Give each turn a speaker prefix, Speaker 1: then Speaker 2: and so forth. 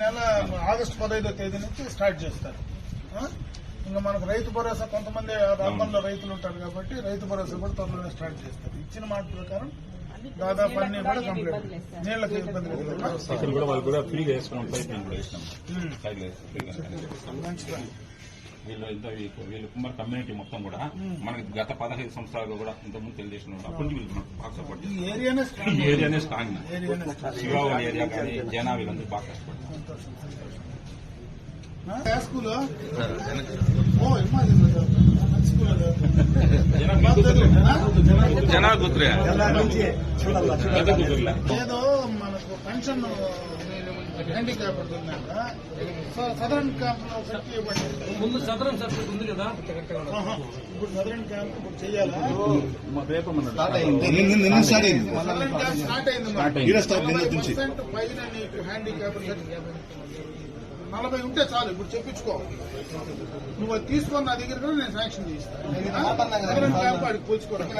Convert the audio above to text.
Speaker 1: నెల ఆగస్టు పదహైదో తేదీ నుంచి స్టార్ట్ చేస్తారు? ఇంకా మనకు రైతు భరోసా కొంతమంది అర్బన్లో రైతులు ఉంటారు కాబట్టి రైతు భరోసా కూడా త్వరలోనే స్టార్ట్ చేస్తారు. ఇచ్చిన మాట ప్రకారం దాదాపు అన్ని కూడా కంప్లీట్ నీళ్ళకి ఇబ్బంది లేదు
Speaker 2: వాళ్ళు ఇంత వీళ్ళు- కుమార్ కమ్యూనిటీ మొత్తం కూడా మనకి గత పదహైదు సంవత్సరాలు కూడా ఇంతకుముందు తెలియజేసిన అప్పటి నుంచి వీళ్ళు బాగా సపోర్ట్
Speaker 1: ఈ ఏరియానే
Speaker 2: ఈ
Speaker 1: స్ట్రాంగ్
Speaker 2: ఏరియానే శివావళి ఏరియా కానీ జనా వీళ్ళందరూ బాగా
Speaker 1: చదువుతారా?
Speaker 3: జనా
Speaker 2: కూతురులే.
Speaker 1: ఏదో పెన్షన్ హ్యాండిక్యాప్ ఉంటుందంట సో సదరన్ క్యాంప్లో పెట్టి ఇవ్వండి
Speaker 4: ముందు సదరం సర్టిఫికేట్ ఉంది కదా.
Speaker 1: ఇప్పుడు సదరన్ క్యాంప్ ఇప్పుడు
Speaker 5: నిన్న నిన్న స్టార్ట్ అయింది.
Speaker 1: సదరన్ క్యాంప్ స్టార్ట్ అయింది
Speaker 2: స్టార్ట్ అయింది.
Speaker 5: నుంచి.
Speaker 1: పైన నీకు హ్యాండిక్యాప్ నలభై ఉంటే చాలు ఇప్పుడు చెప్పించుకో. నువ్వు అది తీసుకొని నా దగ్గర నేను శాంక్షన్ చేస్తాను సదరన్ క్యాంప్ వాడికి పోల్చుకోరా?